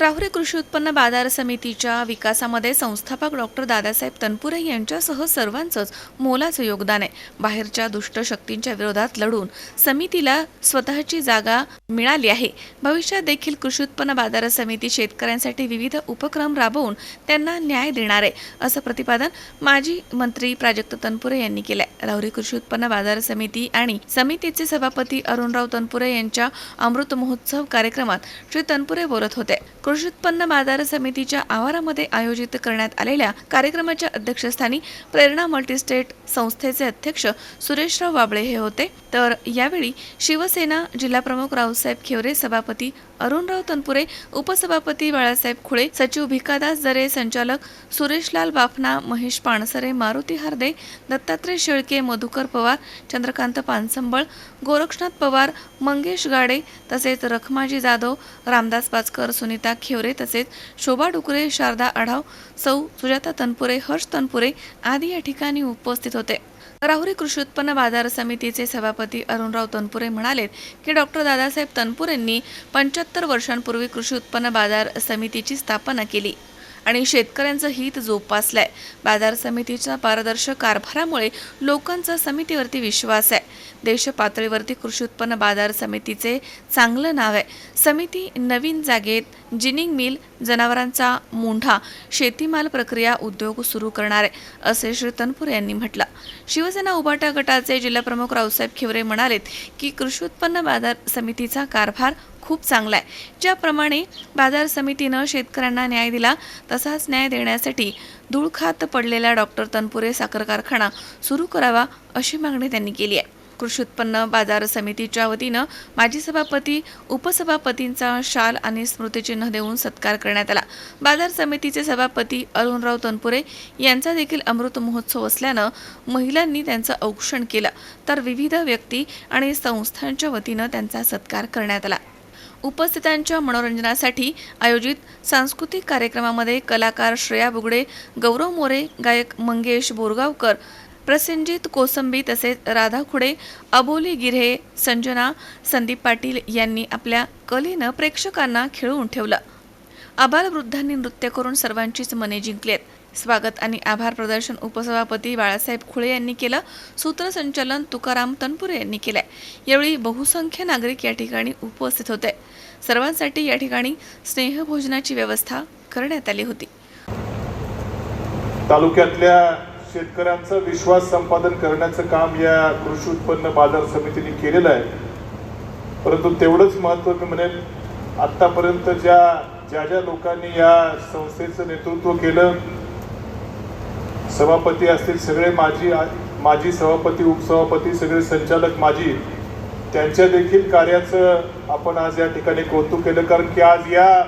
राहुरी कृषी उत्पन्न बाजार समितीच्या विकासामध्ये संस्थापक डॉक्टर दादासाहेब तनपुरे यांच्यासह सर्वांचंच मोलाचं योगदान आहे. बाहेरच्या दुष्ट शक्तींच्या विरोधात लढून समितीला स्वतःची जागा मिळाली आहे. भविष्यात देखील कृषी उत्पन्न बाजार समिती शेतकऱ्यांसाठी विविध उपक्रम राबवून त्यांना न्याय देणार आहे असं प्रतिपादन माजी मंत्री प्राजक्त तनपुरे यांनी केलंय. राहुरी कृषी उत्पन्न बाजार समिती आणि समितीचे सभापती अरुणराव तनपुरे यांच्या अमृत महोत्सव कार्यक्रमात श्री तनपुरे बोलत होते. कृषी उत्पन्न बाजार समितीच्या आवारामध्ये आयोजित करण्यात आलेल्या कार्यक्रमाच्या अध्यक्षस्थानी प्रेरणा मल्टीस्टेट संस्थेचे अध्यक्ष सुरेशराव बाबळे हे होते. तर यावेळी शिवसेना जिल्हाप्रमुख रावसाहेब खेवरे सभापती अरुणराव तनपुरे उपसभापती बाळासाहेब खुळे सचिव भिकादास दरे संचालक सुरेशलाल बाफना महेश पाणसरे मारुती हार्दे दत्तात्रय शेळके मधुकर पवार चंद्रकांत पानसंबळ गोरक्षनाथ पवार मंगेश गाडे तसेच रखमाजी जाधव रामदास पाचकर सुनीता खेवरे तसेच शोभा डुकरे शारदा आढाव सौ सुजाता तनपुरे हर्ष तनपुरे आदी या ठिकाणी उपस्थित होते. राहुरी कृषी उत्पन्न बाजार समितीचे सभापती अरुणराव तनपुरे म्हणालेत की डॉक्टर दादासाहेब तनपुरेंनी पंच्याहत्तर वर्षांपूर्वी कृषी उत्पन्न बाजार समितीची स्थापना केली आणि शेतकऱ्यांचं हित जोपासलंय. बाजार समितीच्या पारदर्शक कारभारामुळे लोकांचा समितीवरती विश्वास आहे. देशपातळीवरती कृषी उत्पन्न बाजार समितीचे चांगलं नाव आहे. समिती नवीन जागेत जिनिंग मिल जनावरांचा मोंढा शेतीमाल प्रक्रिया उद्योग सुरू करणार आहे असे श्री तनपूर यांनी म्हटलं. शिवसेना उभाटा गटाचे जिल्हाप्रमुख रावसाहेब खिवरे म्हणालेत की कृषी उत्पन्न बाजार समितीचा कारभार खूप चांगला आहे. ज्याप्रमाणे बाजार समितीनं शेतकऱ्यांना न्याय दिला तसाच न्याय देण्यासाठी धूळखात पडलेला डॉक्टर तनपुरे साखर कारखाना सुरू करावा अशी मागणी त्यांनी केली आहे. कृषी उत्पन्न बाजार समितीच्या वतीनं माजी सभापती उपसभापतींचा शाल आणि स्मृतिचिन्ह देऊन सत्कार करण्यात आला. बाजार समितीचे सभापती अरुणराव तनपुरे यांचा देखील अमृत महोत्सव असल्यानं महिलांनी त्यांचं औक्षण केलं. तर विविध व्यक्ती आणि संस्थांच्या वतीनं त्यांचा सत्कार करण्यात आला. उपस्थितांच्या मनोरंजनासाठी आयोजित सांस्कृतिक कार्यक्रमामध्ये कलाकार श्रेया बुगडे गौरव मोरे गायक मंगेश बोरगावकर प्रसेनजित कोसंबी तसेच राधा खुडे अबोली गिरे संजना संदीप पाटील यांनी आपल्या कलेनं प्रेक्षकांना खिळवून ठेवलं. आबालवृद्धांनी नृत्य करून सर्वांचीच मने जिंकली आहेत स्वागत आणि आभार प्रदर्शन उपसभापती बाळासाहेब खुळे यांनी केलं सूत्रसंचालन तुकाराम तनपुरे यांनी केलंय. यावेळी बहुसंख्य नागरिक या ठिकाणी उपस्थित होते. सर्वांसाठी या ठिकाणी स्नेहभोजनाची व्यवस्था करण्यात आली होती. तालुक्यातल्या शेतकऱ्यांचा विश्वास संपादन करण्याचं काम या कृषी उत्पन्न बाजार समितीने केलेलं आहे. परंतु तेवढंच महत्त्व मी म्हणेल आत्तापर्यंत ज्या ज्या ज्या लोकांनी या संस्थेचं नेतृत्व केलं सभापती असतील सगळे माजी माजी सभापती उपसभापती सगळे संचालक माजी त्यांच्या देखील कार्याचं आपण आज या ठिकाणी कौतुक केलं. कारण की आज या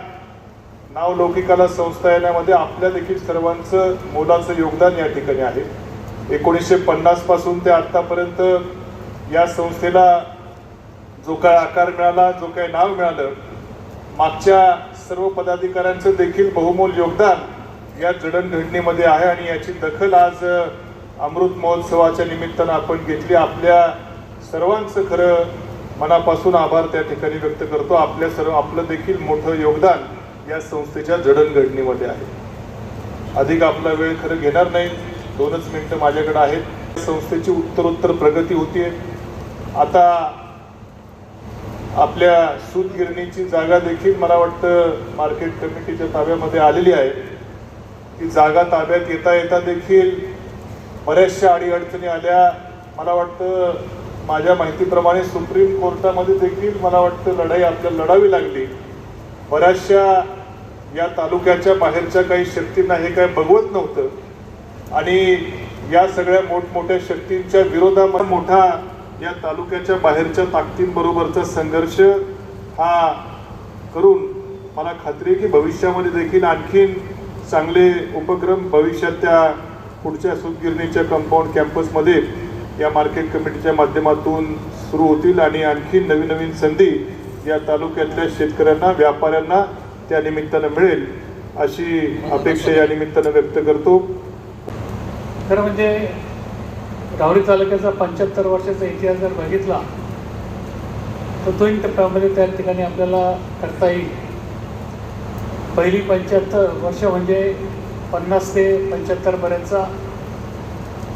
नावलौकिकाला संस्था येण्यामध्ये आपल्या देखील सर्वांचं मोलाचं योगदान या ठिकाणी आहे. एकोणीसशे पन्नासपासून ते आतापर्यंत या संस्थेला जो काय आकार मिळाला जो काय नाव मिळालं मागच्या सर्व पदाधिकाऱ्यांचं देखील बहुमोल योगदान या जडणघडणीमध्ये आहे आणि याची दखल आज अमृत महोत्सवाच्या निमित्तानं आपण घेतली. आपल्या सर्वांचं खरं मनापासून आभार त्या ठिकाणी व्यक्त करतो. आपल्या सर्व आपलं देखील मोठं योगदान या संस्थेच्या जडणघडणीमध्ये आहे. अधिक आपला वेळ खरं घेणार नाही. दोनच मिनिटं माझ्याकडे आहेत. संस्थेची उत्तरोत्तर प्रगती होतीये. आता आपल्या सूतगिरणीची जागा देखील मला वाटतं मार्केट कमिटीच्या ताब्यामध्ये आलेली आहे. ती जागा ताब्यात येता येता देखील बऱ्याचशा अडीअडचणी आल्या. मला वाटतं माझ्या माहितीप्रमाणे सुप्रीम कोर्टामध्ये देखील मला वाटतं लढाई आपल्याला लढावी लागली. बऱ्याचशा या तालुक्याच्या बाहेरच्या काही शक्तींना हे काय बघवत नव्हतं. आणि या सगळ्या मोठमोठ्या शक्तींच्या विरोधामध्ये मोठा या तालुक्याच्या बाहेरच्या ताकदींबरोबरचा संघर्ष हा करून मला खात्री आहे की भविष्यामध्ये देखील आणखीन चांगले उपक्रम भविष्यात त्या पुढच्या सूतगिरणीच्या कंपाऊंड कॅम्पसमध्ये या मार्केट कमिटीच्या माध्यमातून सुरू होतील आणि आणखीन नवीन नवीन संधी या तालुक्यातल्या शेतकऱ्यांना व्यापाऱ्यांना त्या निमित्तानं मिळेल अशी अपेक्षा या निमित्तानं व्यक्त करतो. खरं म्हणजे गावडी तालुक्याचा पंच्याहत्तर वर्षाचा इतिहास जर बघितला तर दोन टप्प्यामध्ये त्या ठिकाणी आपल्याला करता येईल. पहिली पंच्याहत्तर वर्ष म्हणजे पन्नास ते पंच्याहत्तरपर्यंतचा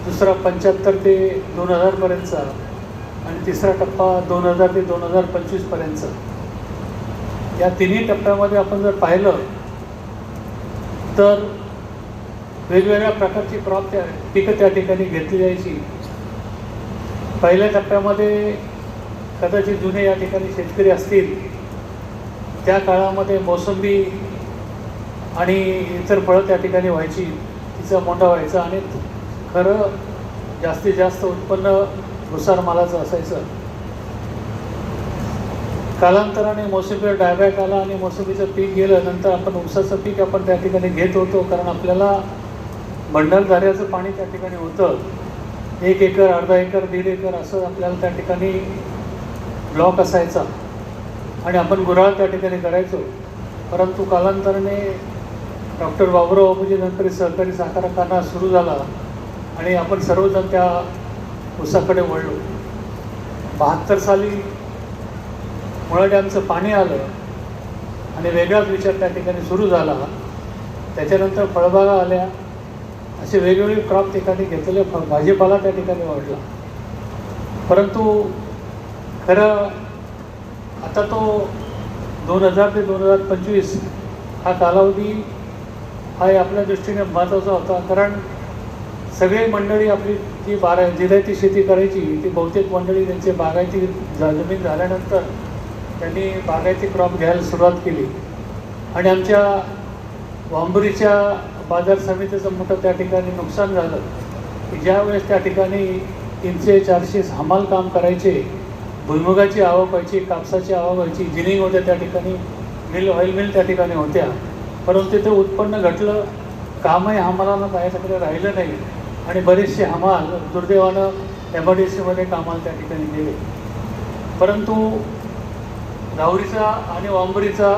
दुसरा पंच्याहत्तर ते दोन हजारपर्यंतचा आणि तिसरा टप्पा दोन हजार ते दोन हजार पंचवीसपर्यंत या तिन्ही टप्प्यामध्ये आपण जर पाहिलं तर वेगवेगळ्या प्रकारची क्रॉप त्या पिकं त्या ठिकाणी घेतली जायची. पहिल्या टप्प्यामध्ये कदाचित जुने या ठिकाणी शेतकरी असतील त्या काळामध्ये मोसंबी आणि इतर फळं त्या ठिकाणी व्हायची तिचा मोठा व्हायचा आणि खरं जास्तीत जास्त उत्पन्न भुसार मालाचं असायचं. कालांतराने मोसंबीवर डायबॅक आला आणि मोसंबीचं पीक गेलं नंतर आपण ऊसाचं पीक आपण त्या ठिकाणी घेत होतो कारण आपल्याला भंडारधाऱ्याचं पाणी त्या ठिकाणी होतं. एक एकर अर्धा एकर दीड एकर असं आपल्याला त्या ठिकाणी ब्लॉक असायचा. आणि आपण गुराळ त्या ठिकाणी करायचो. परंतु कालांतराने डॉक्टर बाबुराव बाबूजी नंतर सहकारी साखर कारखाना सुरू झाला. आणि आपण सर्वजण त्या ऊसाकडे वळलो. बहात्तर साली मुळा डॅमचं पाणी आलं आणि वेगळाच विचार त्या ठिकाणी सुरू झाला. त्याच्यानंतर फळबागा आल्या. असे वेगवेगळे क्रॉप ठिकाणी घेतलेले फळ भाजीपाला त्या ठिकाणी वाढला. परंतु खरं आता तो दोन हजार ते दोन हजार पंचवीस हा कालावधी हा आपल्या दृष्टीने महत्त्वाचा होता. कारण सगळी मंडळी आपली जी बारा जिरायती शेती करायची ती बहुतेक मंडळी त्यांची बागायती जमीन झाल्यानंतर त्यांनी बागायती क्रॉप घ्यायला सुरुवात केली. आणि आमच्या वांबुरीच्या बाजार समितीचं मोठं त्या ठिकाणी नुकसान झालं. की ज्यावेळेस त्या ठिकाणी तीनशे चारशे हमाल काम करायचे भुईमुगाची आवक व्हायची कापसाची आवक व्हायची जिनिंग होत्या त्या ठिकाणी मिल ऑइल मिल त्या ठिकाणी होत्या. परंतु तिथे उत्पन्न घटलं कामही हमालाला माझ्याकडे राहिलं नाही. आणि बरेचसे हमाल दुर्दैवानं एम आय डी सीमध्ये कामाला त्या ठिकाणी गेले. परंतु राहुरीचा आणि वांबरीचा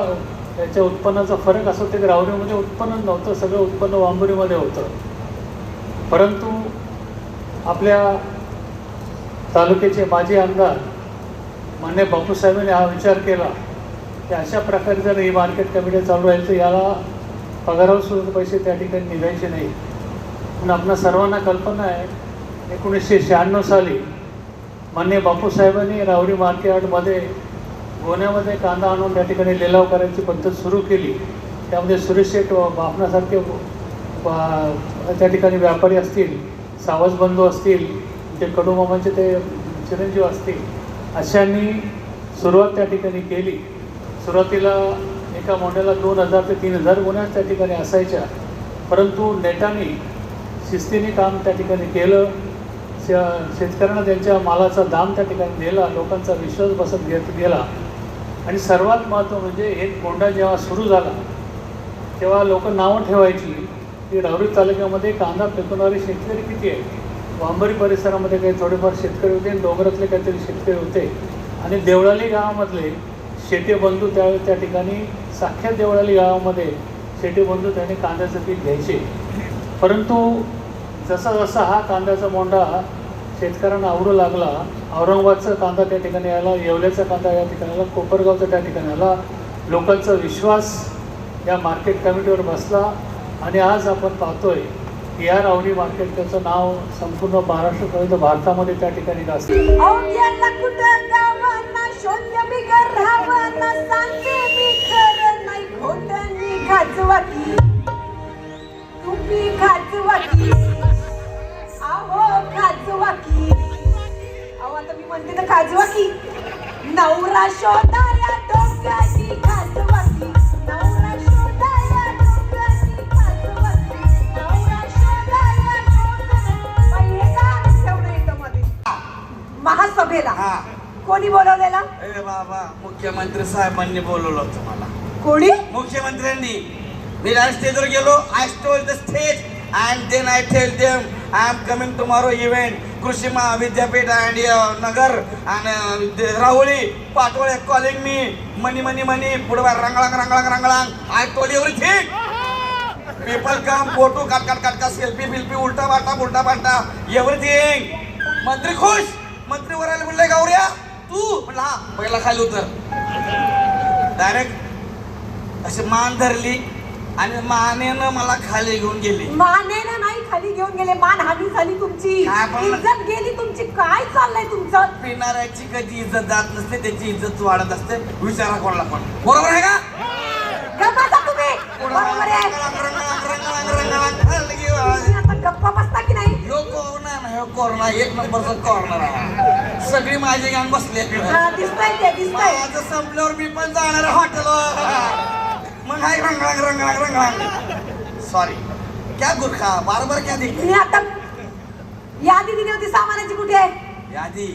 त्याच्या उत्पन्नाचा फरक असं होतं की राहुरीमध्ये उत्पन्न नव्हतं सगळं उत्पन्न वांबरीमध्ये होतं. परंतु आपल्या तालुक्याचे माजी आमदार मान्य बापूसाहेबांनी हा विचार केला की अशा प्रकारे जर ही मार्केट कमिटी चालू राहील तर याला पगारावर सुद्धा पैसे त्या ठिकाणी निघायचे नाही पण आपणा सर्वांना कल्पना आहे एकोणीसशे शहाण्णव साली मान्य बापूसाहेबांनी राहुरी मार्केटमध्ये गोण्यामध्ये कांदा आणून त्या ठिकाणी लिलाव करायची पद्धत सुरू केली. त्यामध्ये सुरेश शेठ व बापणासारखे त्या ठिकाणी व्यापारी असतील सावज बंधू असतील ते कडूमामांचे ते चिरंजीव असतील अशांनी सुरुवात त्या ठिकाणी केली. सुरुवातीला एका मोंड्याला दोन हजार ते तीन हजार गुन्ह्या त्या ठिकाणी असायच्या. परंतु नेटाने शिस्तीने काम त्या ठिकाणी केलं. श शेतकऱ्यांना त्यांच्या मालाचा दाम त्या ठिकाणी दिला लोकांचा विश्वास बसत घेत गेला. आणि सर्वात महत्त्व म्हणजे एक कोंडा जेव्हा सुरू झाला तेव्हा लोक नावं ठेवायची. की राहुरी तालुक्यामध्ये कांदा पिकवणारे शेतकरी किती आहेत? वांबरी परिसरामध्ये काही थोडेफार शेतकरी होते आणि डोंगरातले काहीतरी शेतकरी होते. आणि देवळाली गावामधले शेती बंधू त्या त्या ठिकाणी साख्या देवळाली गावामध्ये शेती बंधू त्याने कांद्याचं पीक घ्यायचे. परंतु जसा जसा हा कांद्याचा मोंडा शेतकऱ्यांना आवडू लागला औरंगाबादचा कांदा त्या ठिकाणी आला येवल्याचा कांदा या ठिकाणी आला कोपरगावचा त्या ठिकाणी आला. लोकांचा विश्वास या मार्केट कमिटीवर बसला आणि आज आपण पाहतोय की या रावणी मार्केट त्याचं नाव संपूर्ण महाराष्ट्रापर्यंत भारतामध्ये त्या ठिकाणी गाजतं म्हणते ना खाजवाकी नवरा शोधाया नवरा शोधाया डोक्याची खाजवाकी नवरा शोधाया ठेवलं याच्यामध्ये. महासभेला. हा. कोणी बोलवलेला? ए बाबा मुख्यमंत्री साहेबांनी बोलवलं होतं मला. कोणी? मुख्यमंत्र्यांनी. मी डायरेक्ट स्टेजवर गेलो I stole the stage and then I tell them I am coming tomorrow event कृषी महाविद्यापीठ अँड नगर आणि राहुली Patole calling me money money money पुढे रंगळांग रंगळांग रंगळांग I told everything people come photo काट काट काट का सेल्फी बिल्फी उलटा बाटा उलटा पालटा एव्हरीथिंग मंत्री खुश मंत्री वरायला म्हणले गावऱ्या तू म्हणला हा पहिला खाली उतर डायरेक्ट अशी मान धरली आणि मानेनं मला खाली घेऊन गेली. मानेनं नाही खाली घेऊन गेले मान हानी झाली तुमची. काय बोलला? इज्जत गेली तुमची काय चाललंय तुमचं? पिणाऱ्याची कधी इज्जत जात नसते त्याची इज्जत वाढत असते. विचारा कोणाला पण. बरोबर आहे का? गप्पा बसा तुम्ही. बरोबर आहे. तुम्ही आता गप्पा बसता की नाही? ह्यो कोरोना ना ह्यो कोरोना एक नंबरचा कॉर्नर आहे. सगळी माझी गाण बसली आहे इकडं. हा, दिसतंय ते दिसतंय. माझं संपल्यावर मी पण जाणार हॉटेलवर मग हाय रंगळांग रंगळांग रंगळांग सॉरी क्या गुरखा बार बार क्या देखते? मी आता यादी दिली होती सामानाची कुठे आहे? यादी.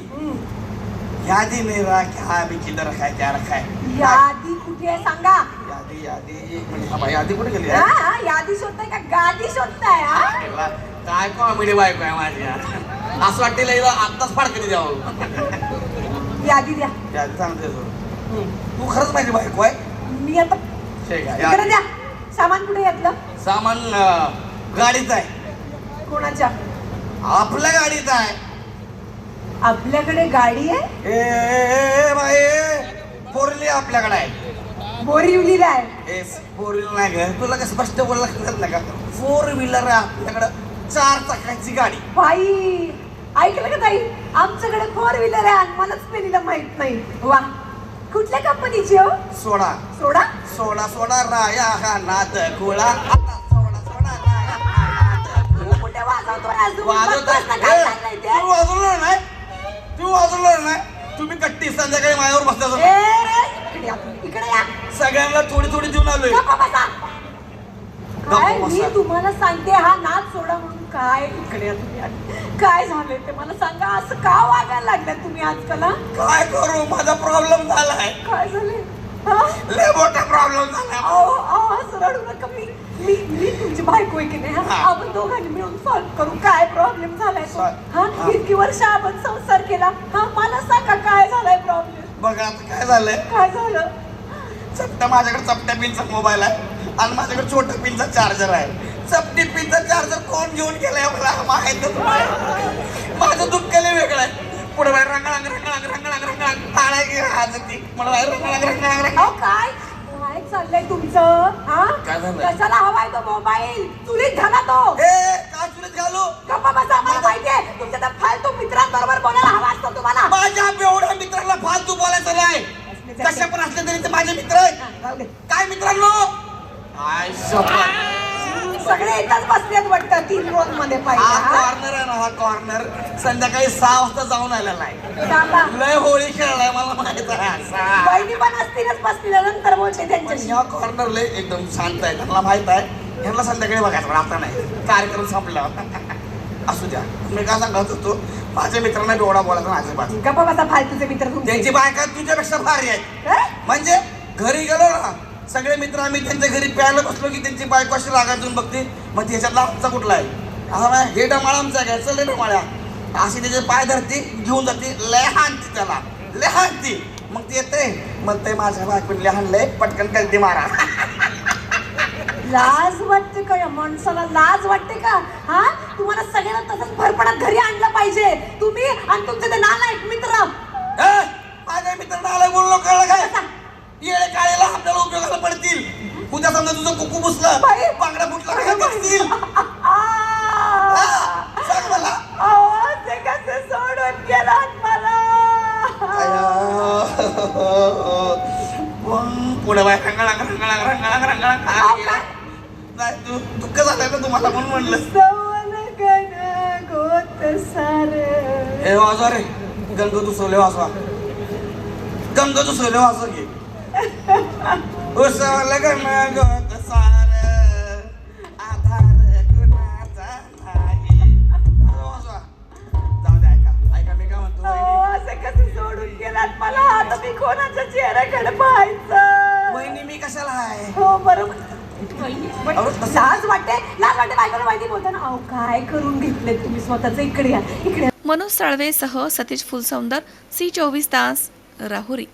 यादी नहीं रहा क्या अभी किधर रखा है क्या रखा है यादी कुठे आहे सांगा? यादी यादी. एक मिनिट हा बाई, यादी कुठे गेली हा, यादी शोधताय का? गादी शोधताय हा? काय कॉमेडी बायको आहे माझी. असं वाटतं हिला आत्ताच फाडकरी द्यावं यादी द्या. यादी सांगते तू तू खरंच माझी बायको आहे? मी आता ठीक आहे. इकडे यादी. द्या. सामान कुठे घेतलं? सामान अं, गाडीत आहे. कोणाच्या? आपल्या गाडीत आहे. आपल्याकडे गाडी आहे? ए, ए, ए बाई फोरली आपल्याकडे आहे. बोरिवलीला आहे. ए फोर व्हीलर नाही ग. तुला कसं स्पष्ट बोलला नाही का? फोर व्हीलर आहे आपल्याकडं. चार चाकाची गाडी. बाई ऐकलं का ताई? आमच्याकडे फोर व्हीलर आहे आणि मलाच पेनीला माहीत नाही. वा. कुठल्या कंपनीची हो? सोडा. सोडा? सोडा सोडा राया हा नाद कुळा आता सोडा सोडा राया हा नाद तू कुठे वाजवतोय अजून? वाजवत बघतोस ना काय चाललंय ते? तू वाजवणार नाही? तू वाजवणार नाही? तुम्ही कट्टी संध्याकाळी माझ्यावर बसता ए, इकडे या, इकडे या. सगळ्यांना थोडी थोडी देऊन आलोय. गप्पा बसा. काय मी. तुम्हाला सांगते हा नाच सोडा म्हणून काय इकडे तुम्ही. काय झालंय ते मला सांगा असं का वागायला लागल्या तुम्ही आजकाल हा? काय करू माझा प्रॉब्लेम झालाय काय झालंय हा? लय मोठा प्रॉब्लेम झालाय अहो अहो असं रडू नका मी मी मी तुमची बायको आहे की नाही हा? हा. आपण दोघांनी मिळून सॉल्व्ह करू काय प्रॉब्लेम झालाय तो Solve. हा हा. इतकी वर्ष आपण संसार केला हा मला सांगा काय झालाय प्रॉब्लेम बघा आता काय झालंय काय झालं चपट्या माझ्याकडे चपट्या पिनचा मोबाईल आहे आणि माझ्याकडे छोट्या पिनचा चार्जर आहे. चपटी पिनचा चार्जर कोण घेऊन गेलाय मला माहितच नाही. माझं दुःख लय वेगळं आहे. पुढे बाहेर रंगळांग रंगळांग रंगळांग रंगळांग. टाळा की आज ती. मला बाहेर रंगळांग रंगळांग रंगळांग. अहो काय? काय चाललंय तुमचं? हा? काय? कशाला हवाय तो मोबाईल चुलीत घाला तो. ए का चुलीत घालू? गप्पा बसा मला माहितीये. तुमच्या त्या फालतू मित्रांबरोबर बोलायला हवा असतो तुम्हाला. माझ्या एवढ्या मित्रांना फालतू बोलायचं नाही. कशा पण असले तरी ते माझे मित्र आहेत. काय मित्रांनो? सगळे एकाच बसल्यात वाटतं तीन रोजमध्ये हा पाहिजे हा? कॉर्नर आहे ना हा कॉर्नर संध्याकाळी सहा वाजता जाऊन आलेला आहे. लय होळी खेळलाय मला माहीत आहे असा. बहिणी पण असतीलच बसतील नंतर बोलते पण त्यांच्याशी ह्या कॉर्नर लय एकदम शांत आहे. त्यांना माहीत आहे ह्यांना संध्याकाळी बघायचं पण आता नाही. कार्यक्रम संपला. असू द्या. मी काय सांगत होतो माझ्या मित्रांना बेवडा बोलायचा माझ्या बाजू गप्पा बसा फालतूचे मित्र तुमचे. त्यांची बायका तुझ्यापेक्षा भारी आहे हं? म्हणजे घरी गेलो ना सगळे मित्र आम्ही त्यांच्या घरी प्यायला बसलो की त्यांची बायको अशी रागातून बघते मग त्याच्यातला आमचा कुठला आहे? नाही हे डमाळा आमचा आहे चल रे डमाळ्या. अशी त्याचे पाय धरते घेऊन जाते. लय हाणते त्याला. लय हाणते. मग ते येते मग ते माझ्या बायकोने लय पटकन कलती मारा. लाज वाटते का या माणसाला? लाज वाटते का? हा? तुम्हाला सगळ्यांना तसंच भरपणात घरी आणलं पाहिजे. तुम्ही आणि तुमचे ते नालायक मित्र. माझ्या मित्रांना आलाय बोललो कळलं काय येळे काळेला आपल्याला पडतील. उद्या समजा तुझं कुकू बाई. बांगडा फुटला काय करतील! सांग मला. ते कसे सोडून गेलात मला. पुढे बाय रंगळांग रंगळांग अहो, काय? नाही तू दुःख झालंय ना तुम्हाला म्हणून म्हणलं? गोत सारे. हे वाजवा रे. गंग दुसवले वाजवा. गंग दुसवले वाजवा घे उसवलं गंग गोत सार आधार कुणाचा नाही. अरे वाजवा जाऊ दे ऐका. ऐका मी काय म्हणतो अहो, वहिनी. असे कसे सोडून गेलात मला? आता मी कोणाच्या चेहऱ्याकडे पाहायचं? वहिनी मी कशाला आहे? हो बरोबर पण अहो, तसं- लाज वाटते लाज वाटते बायकोला माहिती बोलताना? अहो काय करून घेतले तुम्ही स्वतःच? इकडे या इकडे या. मनोज साळवेसह सतीश फुलसौंदर सी चोवीस तास राहुरी.